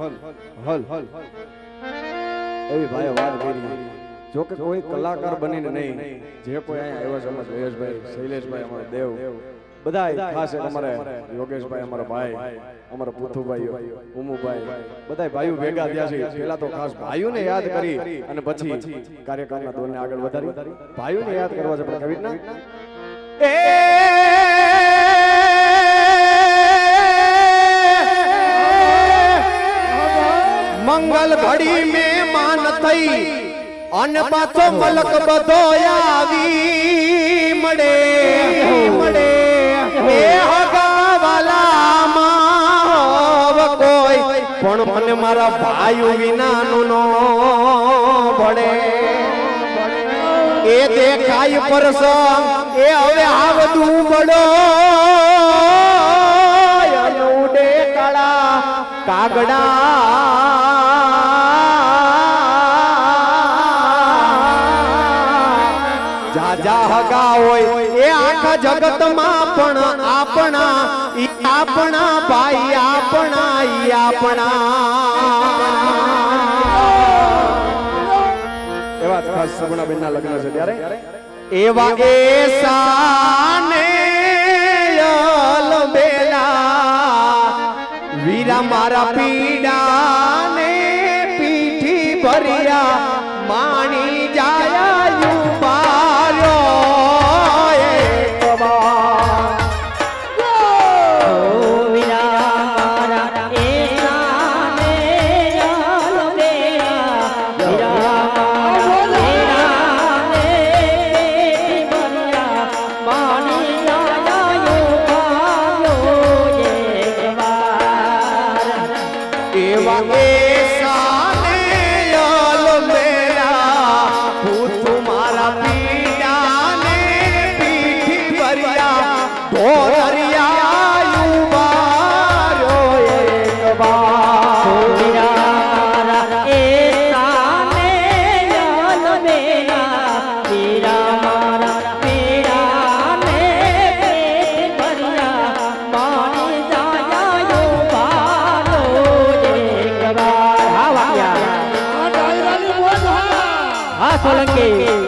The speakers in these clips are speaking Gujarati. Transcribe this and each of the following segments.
હલ એવી ભાઈ વાત કરી. જો કે કોઈ કલાકાર બનીને નહીં, જે કોઈ અહીંયા આવ્યો છે જયેશભાઈ, શૈલેષભાઈ, અમારો દેવ બધા ખાસ અમારે યોગેશભાઈ, અમારા ભાઈ, અમારા પુથુભાઈ ઉમુભાઈ બધા ભાઈઓ ભેગા થયા છે. પેલા તો ખાસ ભાઈઓને યાદ કરી અને પછી કાર્યક્રમના દોરને આગળ વધારી ભાઈઓને યાદ કરવા છે પણ કેવી રીતના? મંગલ ઘડી મેં માન થઈ. અને પાછો મલક બધો આવી મળે. મળે. એ હગાવાલા માં કોઈ. પણ મને મારા ભાઈ વિનાનું નો પડે એ દેખાય પરસ. એ હવે આવતું બડો કાગડા જા જા હોય એ આખા જગતમાં પણ આપણા આપણા ભાઈ આપણા આપણા એવા ખાસ સગુણાબેનના લગ્ન છે ત્યારે. એવા એસાને બેલા વીરા મારા પીડાને હા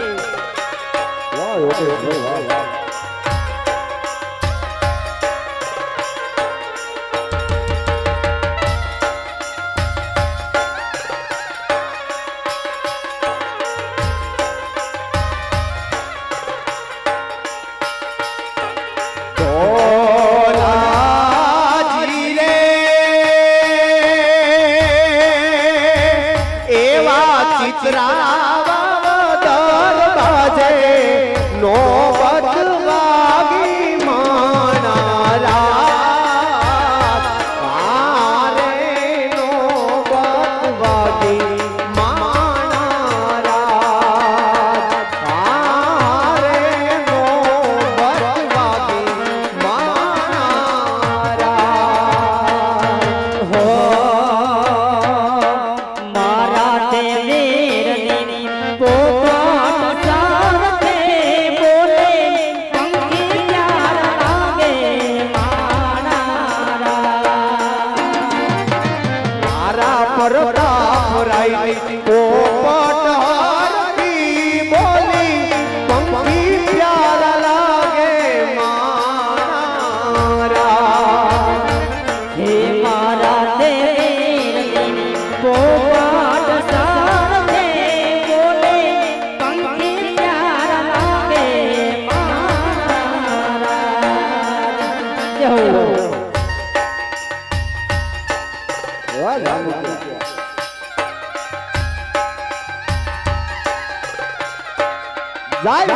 પ્રતાપ રાઈ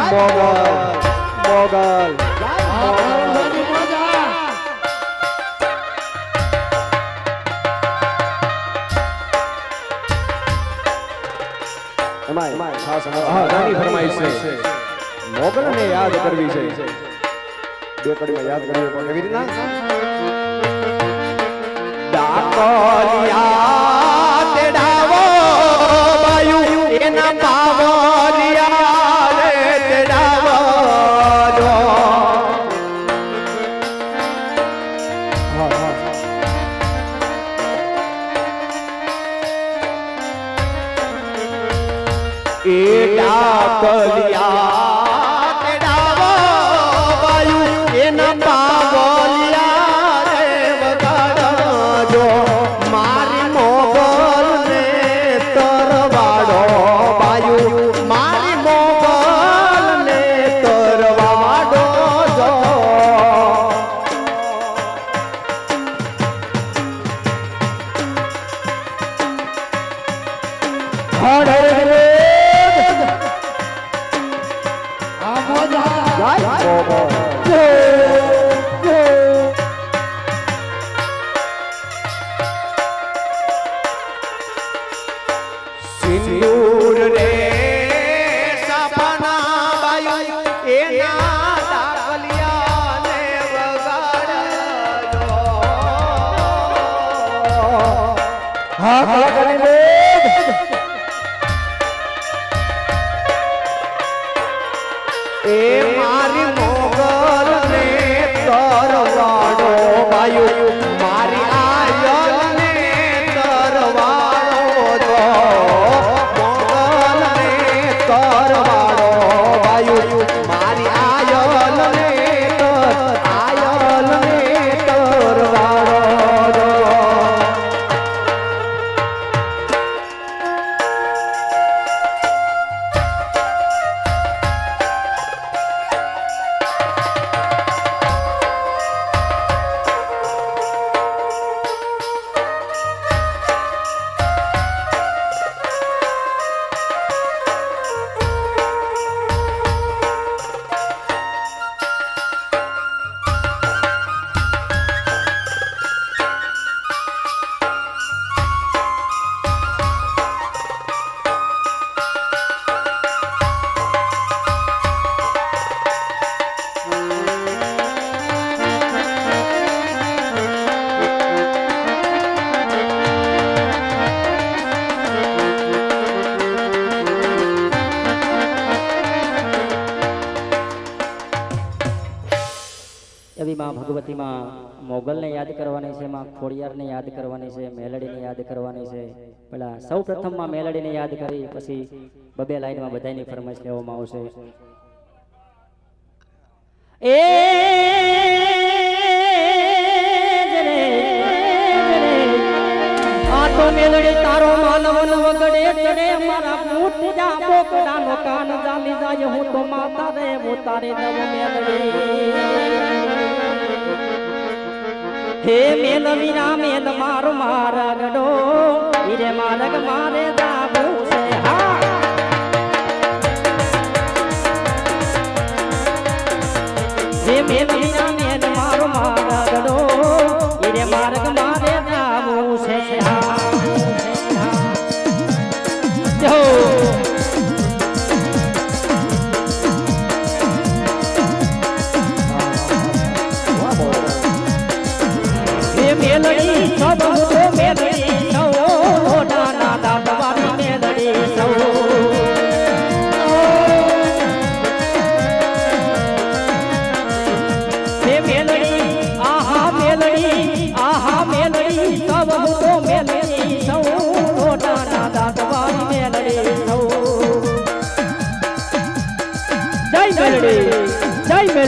જય મોગલ મોગલ ને યાદ કરવી છે. બે કડીમાં યાદ કરવી પણ કેવી રીતના ડાકોલિયા पापा હા હા કરી ભગવતીમાં મોગલને યાદ કરવાની છે, માં ખોડિયારને યાદ કરવાની છે, મેલડીને યાદ કરવાની છે. પેલા સૌ પ્રથમમાં મેલડીને યાદ કરી, પછી બબે લાઈનમાં બધાની ફરમાઈશ લેવામાં આવશે. એ તારો માનવન વગડે ચડે હે મેલ વીરા મેલ મારો મારા ગડો ઈરે મારગ મારે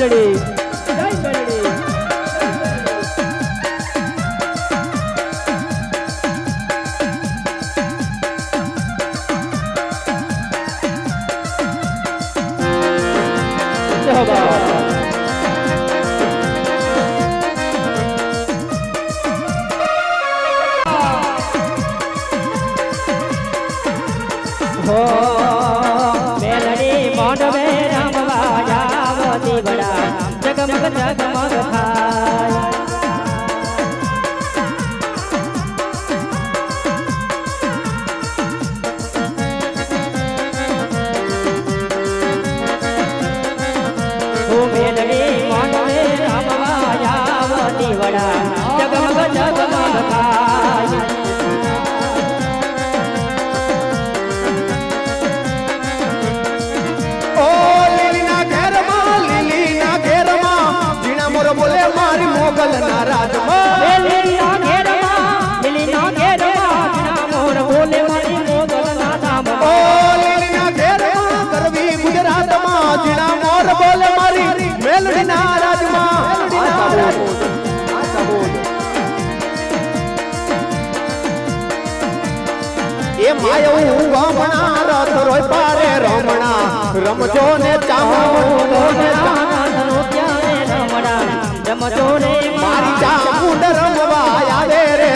મેલડી જય મેલડી હો. જાવતી બડા જગમગ જગમગ થાય રમજો ને ચામુંડો ને ચામુંડો ક્યારે રમણા રમજો ને મારી ચામુંડ રમવા આવે રે